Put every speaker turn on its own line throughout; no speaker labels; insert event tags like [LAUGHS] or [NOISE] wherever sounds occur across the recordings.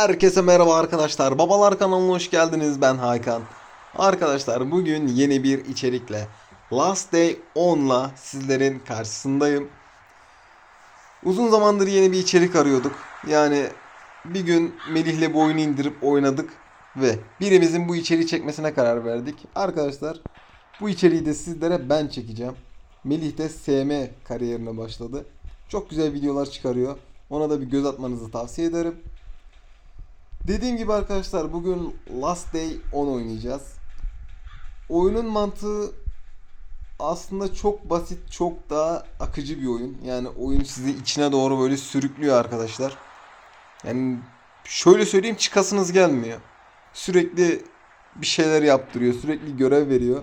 Herkese merhaba arkadaşlar. Babalar kanalına hoş geldiniz. Ben Hakan. Arkadaşlar bugün yeni bir içerikle Last Day 10'la sizlerin karşısındayım. Uzun zamandır yeni bir içerik arıyorduk. Yani bir gün Melih'le bu oyunu indirip oynadık ve birimizin bu içeriği çekmesine karar verdik. Arkadaşlar bu içeriği de sizlere ben çekeceğim. Melih de SM kariyerine başladı. Çok güzel videolar çıkarıyor. Ona da bir göz atmanızı tavsiye ederim. Dediğim gibi arkadaşlar bugün Last Day 10 oynayacağız. Oyunun mantığı aslında çok basit, çok daha akıcı bir oyun. Yani oyun sizi içine doğru böyle sürüklüyor arkadaşlar. Yani şöyle söyleyeyim çıkasınız gelmiyor. Sürekli bir şeyler yaptırıyor, sürekli görev veriyor.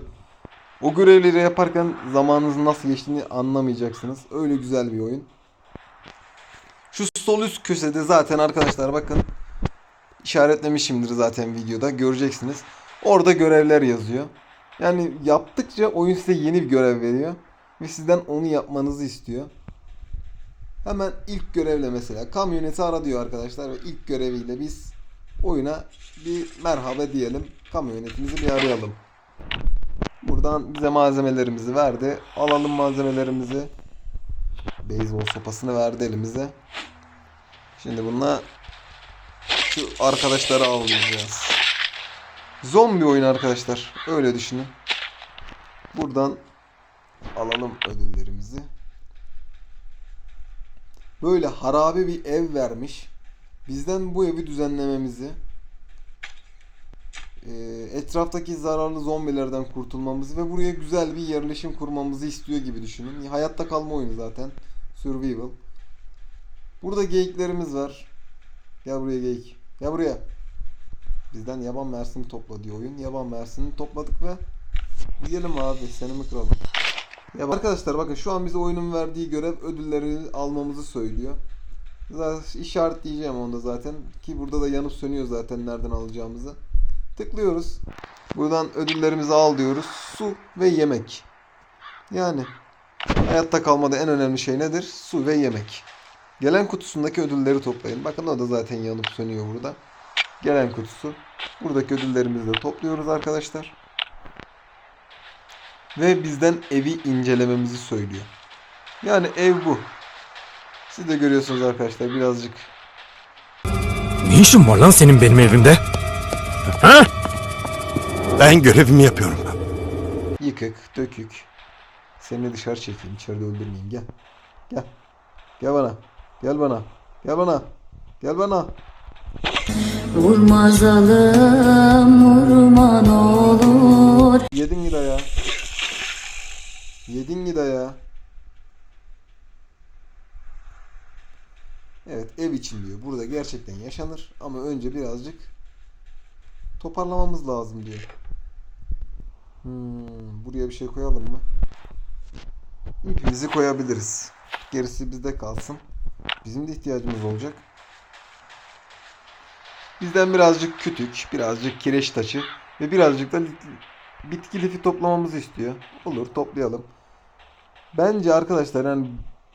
O görevleri yaparken zamanınızın nasıl geçtiğini anlamayacaksınız. Öyle güzel bir oyun. Şu sol üst köşede zaten arkadaşlar bakın işaretlemişimdir zaten videoda göreceksiniz. Orada görevler yazıyor. Yani yaptıkça oyun size yeni bir görev veriyor ve sizden onu yapmanızı istiyor. Hemen ilk görevle mesela kamyoneti ara diyor arkadaşlar ve ilk göreviyle biz oyuna bir merhaba diyelim. Kamyonetimizi bir arayalım. Buradan bize malzemelerimizi verdi. Alalım malzemelerimizi. Beyzbol sopasını verdi elimize. Şimdi bununla şu arkadaşları avlayacağız. Zombi oyun arkadaşlar. Öyle düşünün. Buradan alalım ödüllerimizi. Böyle harabe bir ev vermiş. Bizden bu evi düzenlememizi, e, etraftaki zararlı zombilerden kurtulmamızı ve buraya güzel bir yerleşim kurmamızı istiyor gibi düşünün. Hayatta kalma oyunu zaten. Survival. Burada geyiklerimiz var. Gel buraya geyik. Gel buraya. Bizden yaban mersini topla diyor oyun. Yaban mersini topladık ve gidelim abi seni mi kıralım. Ya arkadaşlar bakın şu an bize oyunun verdiği görev ödülleri almamızı söylüyor. Zaten işaretleyeceğim onda zaten ki burada da yanıp sönüyor zaten nereden alacağımızı. Tıklıyoruz. Buradan ödüllerimizi al diyoruz. Su ve yemek. Yani hayatta kalmada en önemli şey nedir? Su ve yemek. Gelen kutusundaki ödülleri toplayın. Bakın o da zaten yanıp sönüyor burada. Gelen kutusu. Buradaki ödüllerimizi de topluyoruz arkadaşlar. Ve bizden evi incelememizi söylüyor. Yani ev bu. Siz de görüyorsunuz arkadaşlar birazcık
Ne işin var lan senin benim evimde? Ha?
Ben görevimi yapıyorum.
yıkık, dökük. Seni dışarı çekeyim, içeride öldürmeyeyim. Gel. Gel. Gel bana. Gel bana. Gel bana. Gel bana.
Vurma zalim vurma ne olur
Yedin gida ya. Yedin gida ya. Evet ev için diyor. Burada gerçekten yaşanır ama önce birazcık toparlamamız lazım diyor. Hmm, buraya bir şey koyalım mı? İpimizi koyabiliriz. Gerisi bizde kalsın. Bizim de ihtiyacımız olacak. Bizden birazcık kütük, birazcık kireç taşı ve birazcık da bitki lifi toplamamızı istiyor. Olur toplayalım. Bence arkadaşlar yani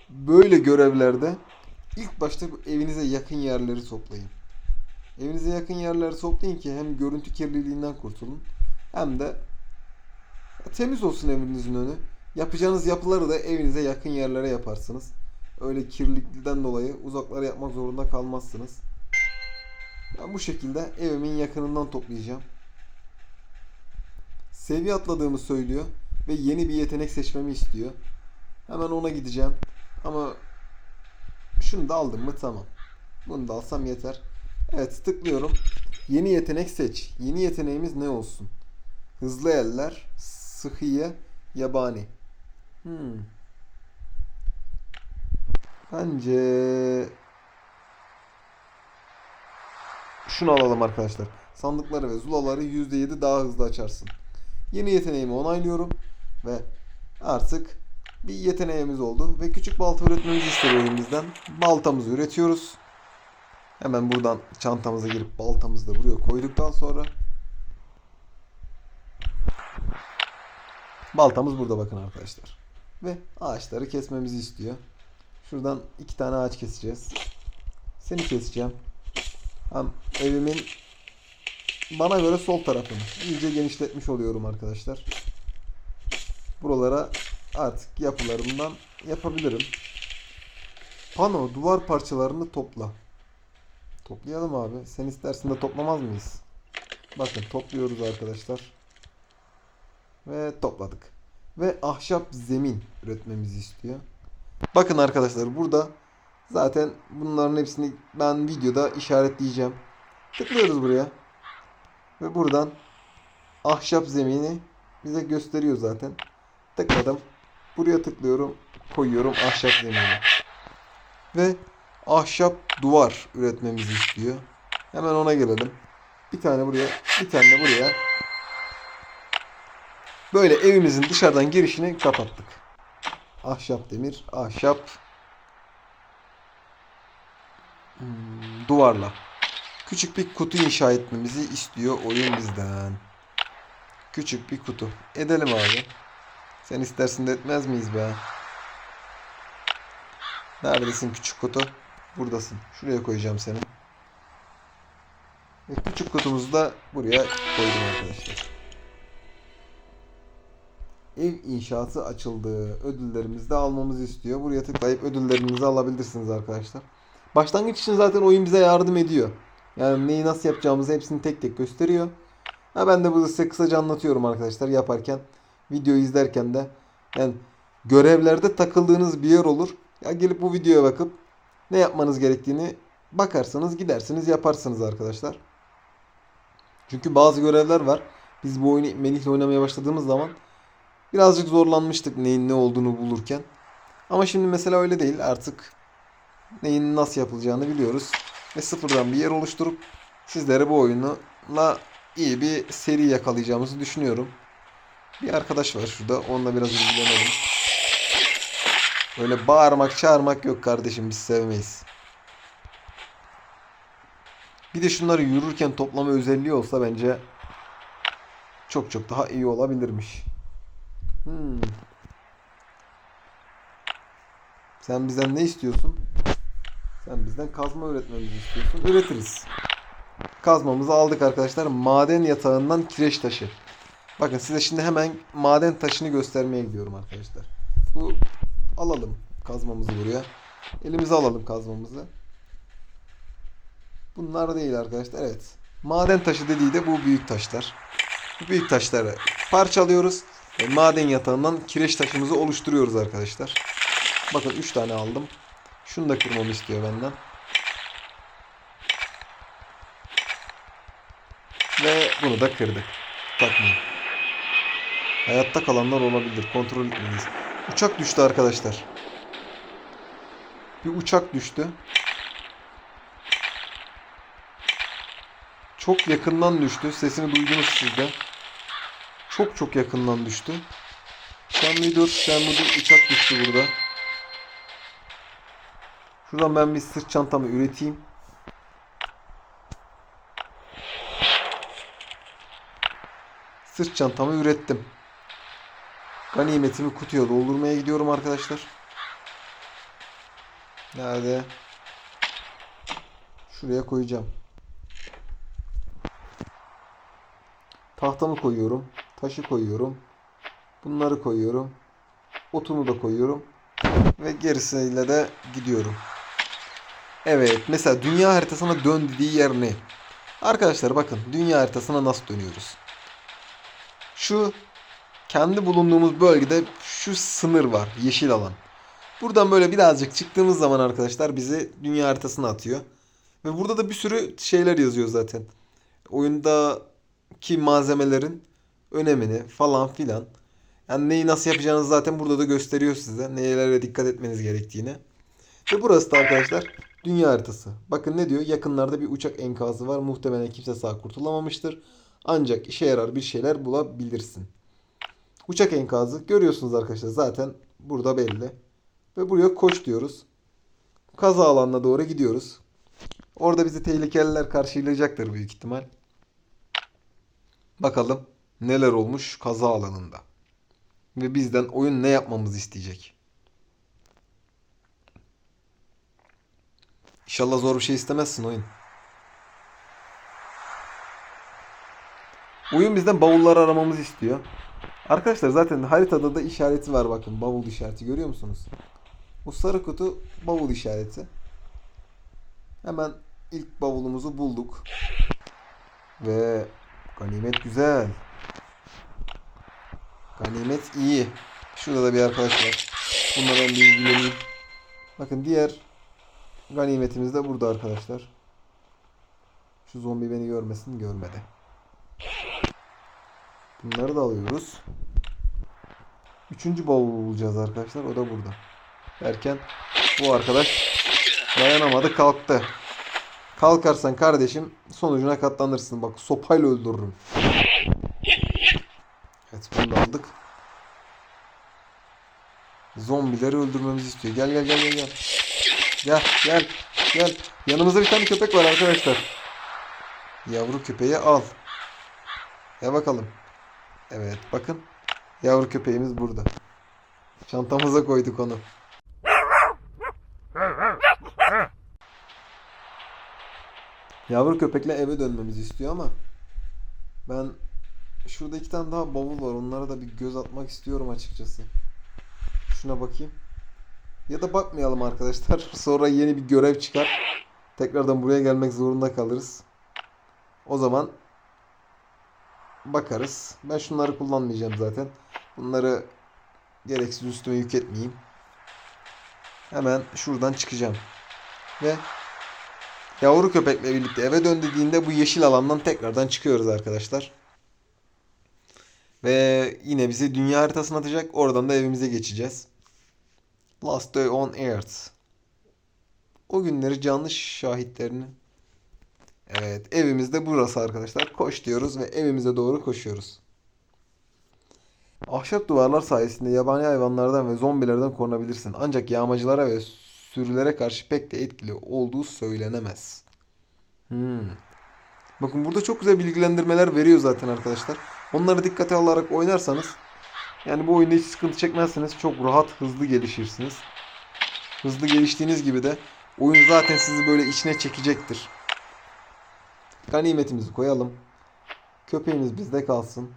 böyle görevlerde ilk başta evinize yakın yerleri toplayın. Evinize yakın yerleri toplayın ki hem görüntü kirliliğinden kurtulun hem de temiz olsun evinizin önü. Yapacağınız yapıları da evinize yakın yerlere yaparsınız. Öyle kirlilikten dolayı uzaklara yapmak zorunda kalmazsınız. Ben bu şekilde evimin yakınından toplayacağım. Seviye atladığımı söylüyor ve yeni bir yetenek seçmemi istiyor. Hemen ona gideceğim. Ama şunu da aldım mı tamam. Bunu da alsam yeter. Evet tıklıyorum. Yeni yetenek seç. Yeni yeteneğimiz ne olsun? Hızlı eller, sıhhiye, yabani. Hmm. Bence şunu alalım arkadaşlar. Sandıkları ve zulaları %7 daha hızlı açarsın. Yeni yeteneğimi onaylıyorum ve artık bir yeteneğimiz oldu ve küçük balta üretmemizi istiyor oyun bizden. Baltamızı üretiyoruz. Hemen buradan çantamıza girip baltamızı da buraya koyduktan sonra baltamız burada bakın arkadaşlar. Ve ağaçları kesmemizi istiyor. Şuradan iki tane ağaç keseceğiz. Seni keseceğim. Hem evimin bana göre sol tarafını iyice genişletmiş oluyorum arkadaşlar. Buralara artık yapılarımdan yapabilirim. Pano duvar parçalarını topla. Toplayalım abi. Sen istersin de toplamaz mıyız? Bakın topluyoruz arkadaşlar. Ve topladık. Ve ahşap zemin üretmemizi istiyor. Bakın arkadaşlar burada zaten bunların hepsini ben videoda işaretleyeceğim. Tıklıyoruz buraya. Ve buradan ahşap zemini bize gösteriyor zaten. Tıkladım. Buraya tıklıyorum. Koyuyorum ahşap zemini. Ve ahşap duvar üretmemizi istiyor. Hemen ona gelelim. Bir tane buraya, bir tane buraya. Böyle evimizin dışarıdan girişini kapattık. Ahşap demir, ahşap hmm, duvarla. Küçük bir kutu inşa etmemizi istiyor oyun bizden. Küçük bir kutu. Edelim abi. Sen istersin de etmez miyiz be? Neredesin küçük kutu? Buradasın. Şuraya koyacağım seni. Ve küçük kutumuzu da buraya koydum arkadaşlar. Ev inşaatı açıldı. Ödüllerimizi de almamızı istiyor. Buraya tıklayıp ödüllerinizi alabilirsiniz arkadaşlar. Başlangıç için zaten oyun bize yardım ediyor. Yani neyi nasıl yapacağımızı hepsini tek tek gösteriyor. Ha ben de burada size kısaca anlatıyorum arkadaşlar yaparken. Videoyu izlerken de. Yani görevlerde takıldığınız bir yer olur. Ya gelip bu videoya bakıp ne yapmanız gerektiğini bakarsanız gidersiniz yaparsınız arkadaşlar. Çünkü bazı görevler var. Biz bu oyunu Melih'le oynamaya başladığımız zaman birazcık zorlanmıştık neyin ne olduğunu bulurken. Ama şimdi mesela öyle değil. Artık neyin nasıl yapılacağını biliyoruz. Ve sıfırdan bir yer oluşturup sizlere bu oyunla iyi bir seri yakalayacağımızı düşünüyorum. Bir arkadaş var şurada. Onunla biraz ilgilenelim. Öyle bağırmak çağırmak yok kardeşim biz sevmeyiz. Bir de şunları yürürken toplama özelliği olsa bence çok çok daha iyi olabilirmiş. Sen bizden ne istiyorsun? Sen bizden kazma öğretmemizi istiyorsun. Öğretiriz. Kazmamızı aldık arkadaşlar. Maden yatağından kireç taşı. Bakın size şimdi hemen maden taşını göstermeye gidiyorum arkadaşlar. Bu alalım kazmamızı buraya. Elimize alalım kazmamızı. Bunlar değil arkadaşlar. Evet. Maden taşı dediği de bu büyük taşlar. Bu büyük taşları parçalıyoruz. Ve maden yatağından kireç taşımızı oluşturuyoruz arkadaşlar. Bakın 3 tane aldım. Şunu da kırmamı istiyor benden. Ve bunu da kırdık. Takmayın. Hayatta kalanlar olabilir. Kontrol etmeliyiz. Uçak düştü arkadaşlar. Bir uçak düştü. Çok yakından düştü. Sesini duydunuz siz de. Çok çok yakından düştü. Sen dur. Sen dur. Uçak düştü burada. Şuradan ben bir sırt çantamı üreteyim. Sırt çantamı ürettim. Ganimetimi kutuya doldurmaya gidiyorum arkadaşlar. Nerede? Şuraya koyacağım. Tahtamı koyuyorum. Taşı koyuyorum. Bunları koyuyorum. Otumu da koyuyorum. Ve gerisiyle de gidiyorum. Evet. Mesela dünya haritasına dön dediği yer ne? Arkadaşlar bakın. Dünya haritasına nasıl dönüyoruz? Şu kendi bulunduğumuz bölgede şu sınır var. Yeşil alan. Buradan böyle birazcık çıktığımız zaman arkadaşlar bizi dünya haritasına atıyor. Ve burada da bir sürü şeyler yazıyor zaten. Oyundaki malzemelerin önemini falan filan. Yani neyi nasıl yapacağınızı zaten burada da gösteriyor size. Nelere dikkat etmeniz gerektiğini. Ve burası da arkadaşlar dünya haritası. Bakın ne diyor? Yakınlarda bir uçak enkazı var. Muhtemelen kimse sağ kurtulamamıştır. Ancak işe yarar bir şeyler bulabilirsin. Uçak enkazı görüyorsunuz arkadaşlar zaten burada belli. Ve buraya koş diyoruz. Kaza alanına doğru gidiyoruz. Orada bizi tehlikeliler karşılayacaktır büyük ihtimal. Bakalım neler olmuş kaza alanında. Ve bizden oyun ne yapmamızı isteyecek. İnşallah zor bir şey istemezsin oyun. Oyun bizden bavulları aramamızı istiyor. Arkadaşlar zaten haritada da işareti var bakın. Bavul işareti görüyor musunuz? Bu sarı kutu bavul işareti. Hemen ilk bavulumuzu bulduk. Ve ganimet güzel. Ganimet iyi. Şurada da bir arkadaş var. Bununla ben bir ilgileneyim. Bakın diğer ganimetimiz de burada arkadaşlar. Şu zombi beni görmesin görmedi. Bunları da alıyoruz. Üçüncü bavul bulacağız arkadaşlar. O da burada. Derken bu arkadaş dayanamadı kalktı. Kalkarsan kardeşim sonucuna katlanırsın. Bak sopayla öldürürüm. Evet bunu da aldık. Zombileri öldürmemizi istiyor. Gel gel gel gel gel. Gel gel gel. Yanımızda bir tane köpek var arkadaşlar. Yavru köpeği al. Ya bakalım. Evet bakın. Yavru köpeğimiz burada. Çantamıza koyduk onu. Yavru köpekle eve dönmemizi istiyor ama ben şurada iki tane daha bavul var. Onlara da bir göz atmak istiyorum açıkçası. Şuna bakayım. Ya da bakmayalım arkadaşlar. [LAUGHS] Sonra yeni bir görev çıkar. Tekrardan buraya gelmek zorunda kalırız. O zaman bakarız. Ben şunları kullanmayacağım zaten. Bunları gereksiz üstüme yük etmeyeyim. Hemen şuradan çıkacağım. Ve yavru köpekle birlikte eve dön dediğinde bu yeşil alandan tekrardan çıkıyoruz arkadaşlar. Ve yine bizi dünya haritasına atacak. Oradan da evimize geçeceğiz. Last Day on Earth. O günleri canlı şahitlerini. Evet evimiz de burası arkadaşlar. Koş diyoruz ve evimize doğru koşuyoruz. Ahşap duvarlar sayesinde yabani hayvanlardan ve zombilerden korunabilirsin. Ancak yağmacılara ve sürülere karşı pek de etkili olduğu söylenemez. Hmm. Bakın burada çok güzel bilgilendirmeler veriyor zaten arkadaşlar. Onları dikkate alarak oynarsanız yani bu oyunda hiç sıkıntı çekmezsiniz. Çok rahat, hızlı gelişirsiniz. Hızlı geliştiğiniz gibi de oyun zaten sizi böyle içine çekecektir. Ganimetimizi koyalım. Köpeğimiz bizde kalsın.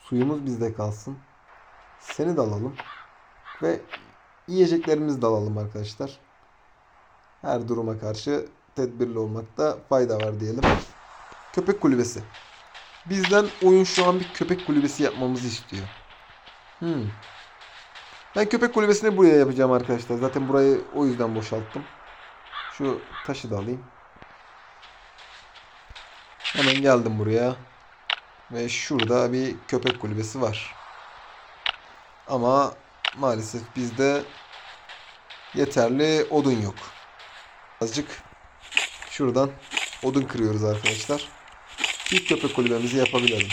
Suyumuz bizde kalsın. Seni de alalım. Ve yiyeceklerimizi de alalım arkadaşlar. Her duruma karşı tedbirli olmakta fayda var diyelim. Köpek kulübesi. Bizden oyun şu an bir köpek kulübesi yapmamızı istiyor. Hmm. Ben köpek kulübesini buraya yapacağım arkadaşlar. Zaten burayı o yüzden boşalttım. Şu taşı da alayım. Hemen geldim buraya. Ve şurada bir köpek kulübesi var. Ama maalesef bizde yeterli odun yok. Azıcık şuradan odun kırıyoruz arkadaşlar. Bir köpek kulübemizi yapabilelim.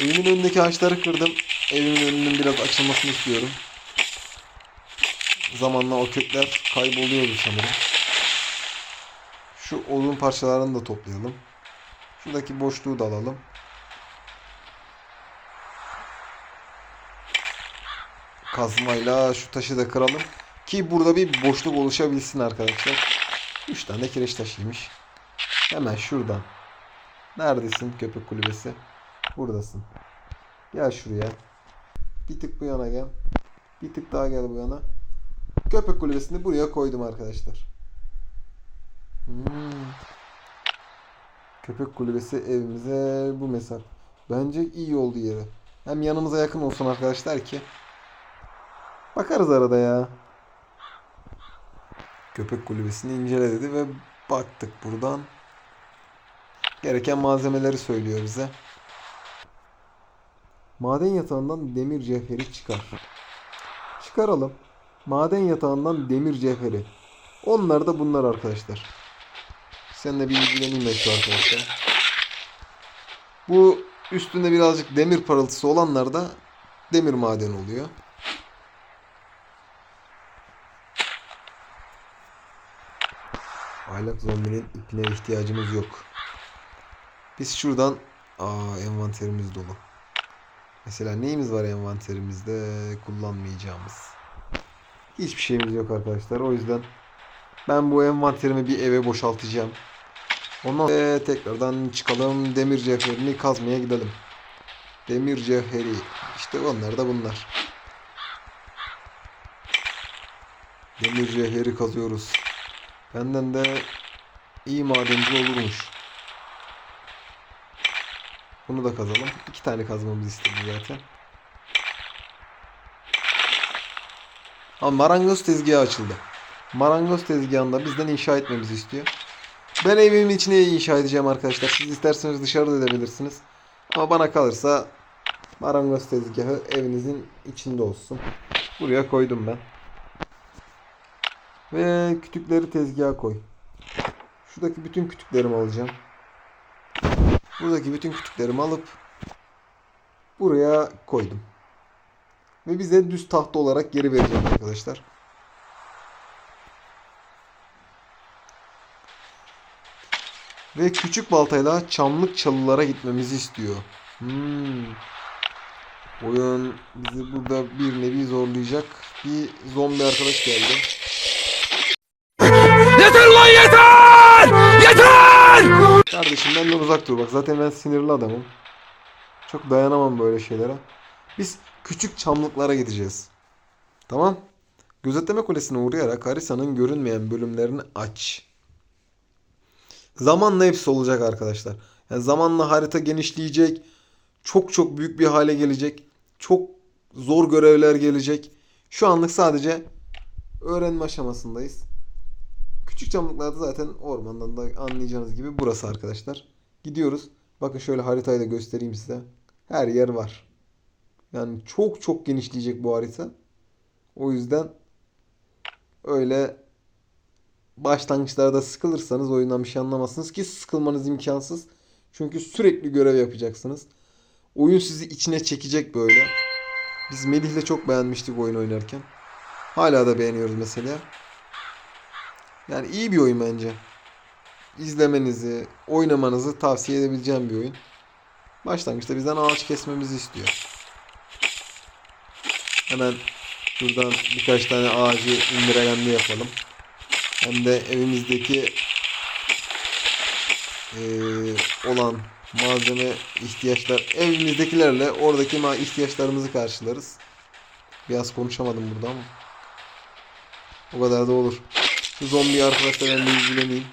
Evimin önündeki ağaçları kırdım. Evimin önünün biraz açılmasını istiyorum. Zamanla o kökler kayboluyordu sanırım. Şu odun parçalarını da toplayalım. Şuradaki boşluğu da alalım. Kazmayla şu taşı da kıralım. Ki burada bir boşluk oluşabilsin arkadaşlar. 3 tane kireç taşıymış. Hemen şuradan. Neredesin köpek kulübesi? Buradasın. Gel şuraya. Bir tık bu yana gel. Bir tık daha gel bu yana. Köpek kulübesini buraya koydum arkadaşlar. Hmm. Köpek kulübesi evimize bu mesafe. Bence iyi oldu yeri. Hem yanımıza yakın olsun arkadaşlar ki. Bakarız arada ya. Köpek kulübesini incele dedi ve baktık buradan. Gereken malzemeleri söylüyor bize. Maden yatağından demir cevheri çıkar. Çıkaralım. Maden yatağından demir cevheri. Onlar da bunlar arkadaşlar. Seninle bir ilgileneyim ben şu arkadaşlar. Bu üstünde birazcık demir parıltısı olanlar da demir madeni oluyor. Aylak zombinin ipine ihtiyacımız yok. Biz şuradan aa envanterimiz dolu. Mesela neyimiz var envanterimizde kullanmayacağımız? Hiçbir şeyimiz yok arkadaşlar. O yüzden ben bu envanterimi bir eve boşaltacağım. Ondan sonra tekrardan çıkalım demir cevherini kazmaya gidelim. Demir cevheri. İşte onlar da bunlar. Demir cevheri kazıyoruz. Benden de iyi madenci olurmuş. Bunu da kazalım. İki tane kazmamız istedi zaten. Ama marangoz tezgahı açıldı. Marangoz tezgahında bizden inşa etmemizi istiyor. Ben evimin içine inşa edeceğim arkadaşlar. Siz isterseniz dışarıda edebilirsiniz. Ama bana kalırsa marangoz tezgahı evinizin içinde olsun. Buraya koydum ben. Ve kütükleri tezgaha koy. Şuradaki bütün kütüklerimi alacağım. Buradaki bütün kütüklerimi alıp buraya koydum. Ve bize düz tahta olarak geri verecek arkadaşlar. Ve küçük baltayla çamlık çalılara gitmemizi istiyor. Hmm. Oyun bizi burada bir nevi zorlayacak. Bir zombi arkadaş geldi.
Yeter lan yeter!
Kardeşim benden uzak dur bak zaten ben sinirli adamım. Çok dayanamam böyle şeylere. Biz küçük çamlıklara gideceğiz. Tamam. Gözetleme kulesine uğrayarak haritanın görünmeyen bölümlerini aç. Zamanla hepsi olacak arkadaşlar. Yani zamanla harita genişleyecek. Çok çok büyük bir hale gelecek. Çok zor görevler gelecek. Şu anlık sadece öğrenme aşamasındayız. Küçük çamlıklarda zaten ormandan da anlayacağınız gibi burası arkadaşlar. Gidiyoruz. Bakın şöyle haritayı da göstereyim size. Her yer var. Yani çok çok genişleyecek bu harita. O yüzden öyle başlangıçlarda sıkılırsanız oyundan bir şey anlamazsınız ki sıkılmanız imkansız. Çünkü sürekli görev yapacaksınız. Oyun sizi içine çekecek böyle. Biz Melih'le çok beğenmiştik oyun oynarken. Hala da beğeniyoruz mesela. Yani iyi bir oyun bence. İzlemenizi, oynamanızı tavsiye edebileceğim bir oyun. Başlangıçta bizden ağaç kesmemizi istiyor. Hemen şuradan birkaç tane ağacı indiregenli yapalım. Hem de evimizdeki eee, olan malzeme ihtiyaçlar evimizdekilerle oradaki ihtiyaçlarımızı karşılarız. Biraz konuşamadım burada ama. O kadar da olur. Şu zombi arkadaşlar ben de ilgileneyim.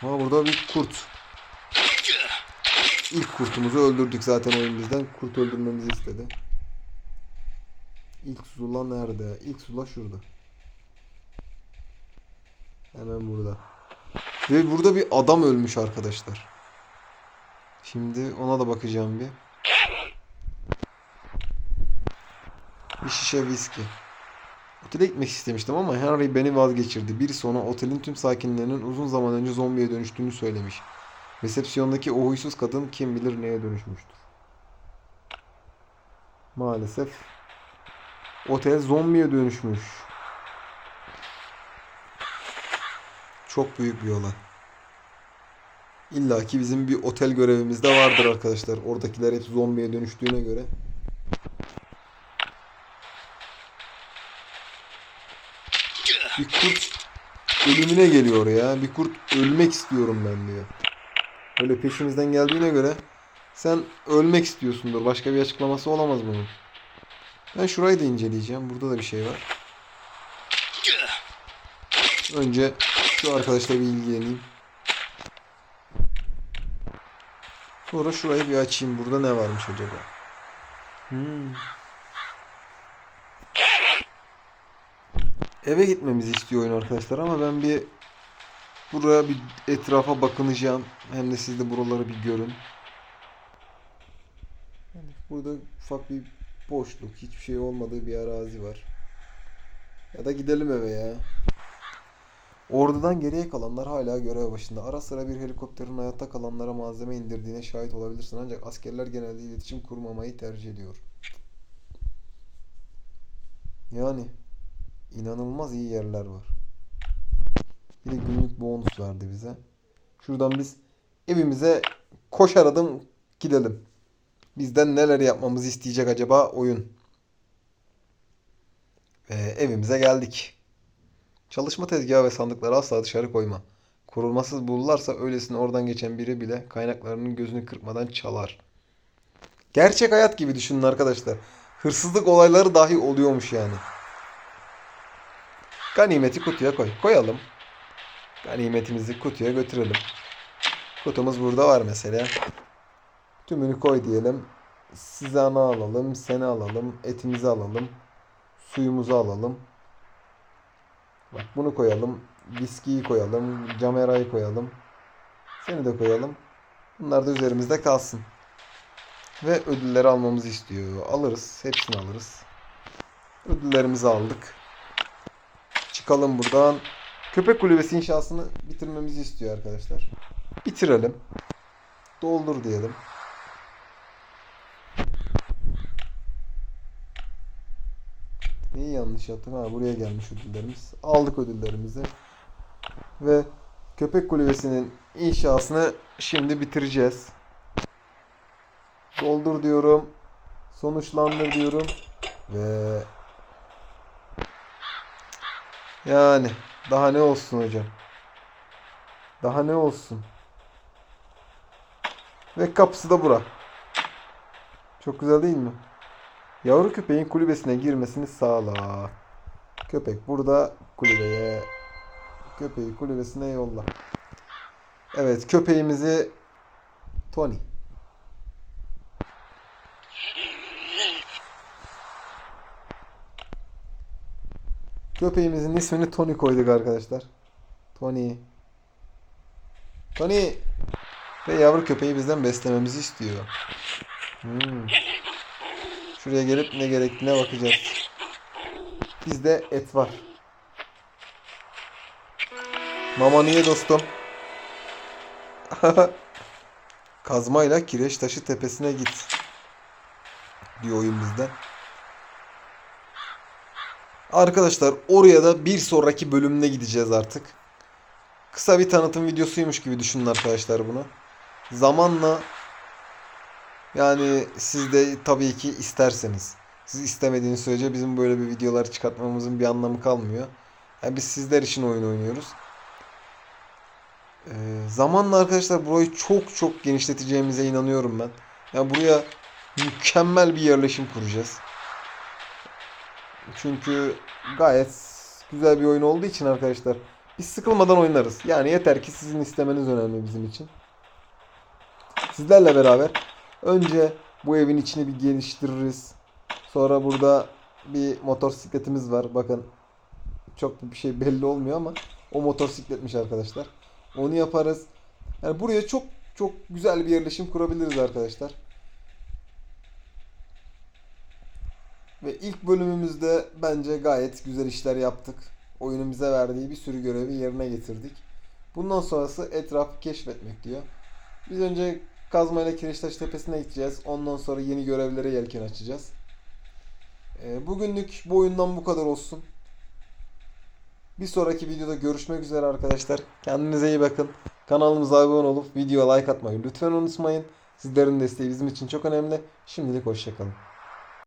Ha burada bir kurt. İlk kurtumuzu öldürdük zaten oyun bizden. Kurt öldürmemizi istedi. İlk Zula nerede? İlk Zula şurada. Hemen burada. Ve burada bir adam ölmüş arkadaşlar. Şimdi ona da bakacağım bir. Bir şişe viski. Otele gitmek istemiştim ama Henry beni vazgeçirdi. Bir sonra otelin tüm sakinlerinin uzun zaman önce zombiye dönüştüğünü söylemiş. Resepsiyondaki o huysuz kadın kim bilir neye dönüşmüştür. Maalesef otel zombiye dönüşmüş. Çok büyük bir olay. İlla ki bizim bir otel görevimiz de vardır arkadaşlar. Oradakiler hep zombiye dönüştüğüne göre. Bir kurt ölümüne geliyor ya. Bir kurt ölmek istiyorum ben diyor. Öyle peşimizden geldiğine göre sen ölmek istiyorsundur. Başka bir açıklaması olamaz bunun. Ben şurayı da inceleyeceğim. Burada da bir şey var. Önce şu arkadaşla bir ilgileneyim. Sonra şurayı bir açayım. Burada ne varmış acaba? Hmm. Eve gitmemizi istiyor oyun arkadaşlar ama ben bir buraya bir etrafa bakınacağım. Hem de siz de buraları bir görün. Yani burada ufak bir boşluk, hiçbir şey olmadığı bir arazi var. Ya da gidelim eve ya. Ordudan geriye kalanlar hala görev başında. Ara sıra bir helikopterin hayatta kalanlara malzeme indirdiğine şahit olabilirsin ancak askerler genelde iletişim kurmamayı tercih ediyor. Yani inanılmaz iyi yerler var. Bir de günlük bonus verdi bize. Şuradan biz evimize koşar adım gidelim. Bizden neler yapmamızı isteyecek acaba oyun? Ve evimize geldik. Çalışma tezgahı ve sandıkları asla dışarı koyma. Korunmasız bulurlarsa öylesine oradan geçen biri bile kaynaklarının gözünü kırpmadan çalar. Gerçek hayat gibi düşünün arkadaşlar. Hırsızlık olayları dahi oluyormuş yani. Ganimeti kutuya koy. Koyalım. Ganimetimizi kutuya götürelim. Kutumuz burada var mesela. Tümünü koy diyelim. Size ana alalım, seni alalım, etimizi alalım, suyumuzu alalım. Bak bunu koyalım, viskiyi koyalım, camerayı koyalım. Seni de koyalım. Bunlar da üzerimizde kalsın. Ve ödülleri almamızı istiyor. Alırız, hepsini alırız. Ödüllerimizi aldık. Çıkalım buradan. Köpek kulübesi inşasını bitirmemizi istiyor arkadaşlar. Bitirelim. Doldur diyelim. Neyi yanlış yaptım? Ha buraya gelmiş ödüllerimiz. Aldık ödüllerimizi. Ve köpek kulübesinin inşasını şimdi bitireceğiz. Doldur diyorum. Sonuçlandır diyorum. Ve yani daha ne olsun hocam? Daha ne olsun? Ve kapısı da bura. Çok güzel değil mi? Yavru köpeğin kulübesine girmesini sağla. Köpek burada kulübeye. Köpeği kulübesine yolla. Evet köpeğimizi Tony. Köpeğimizin ismini Tony koyduk arkadaşlar. Tony. Tony. Ve yavru köpeği bizden beslememizi istiyor. Hmm. Şuraya gelip ne gerektiğine bakacağız. Bizde et var. Mama niye dostum? [LAUGHS] Kazmayla kireç taşı tepesine git. Diyor oyun bizden. Arkadaşlar oraya da bir sonraki bölümde gideceğiz artık. Kısa bir tanıtım videosuymuş gibi düşünün arkadaşlar bunu. Zamanla yani siz de tabii ki isterseniz. Siz istemediğiniz sürece bizim böyle bir videolar çıkartmamızın bir anlamı kalmıyor. Yani biz sizler için oyun oynuyoruz. Ee, zamanla arkadaşlar burayı çok çok genişleteceğimize inanıyorum ben. Yani buraya mükemmel bir yerleşim kuracağız. Çünkü gayet güzel bir oyun olduğu için arkadaşlar biz sıkılmadan oynarız. Yani yeter ki sizin istemeniz önemli bizim için. Sizlerle beraber önce bu evin içini bir geliştiririz. Sonra burada bir motosikletimiz var. Bakın çok bir şey belli olmuyor ama o motosikletmiş arkadaşlar. Onu yaparız. Yani buraya çok çok güzel bir yerleşim kurabiliriz arkadaşlar. Ve ilk bölümümüzde bence gayet güzel işler yaptık. Oyunun bize verdiği bir sürü görevi yerine getirdik. Bundan sonrası etrafı keşfetmek diyor. Biz önce kazmayla Kireçtaş Tepesi'ne gideceğiz. Ondan sonra yeni görevlere yelken açacağız. Ee, bugünlük bu oyundan bu kadar olsun. Bir sonraki videoda görüşmek üzere arkadaşlar. Kendinize iyi bakın. Kanalımıza abone olup videoya like atmayı lütfen unutmayın. Sizlerin desteği bizim için çok önemli. Şimdilik hoşçakalın.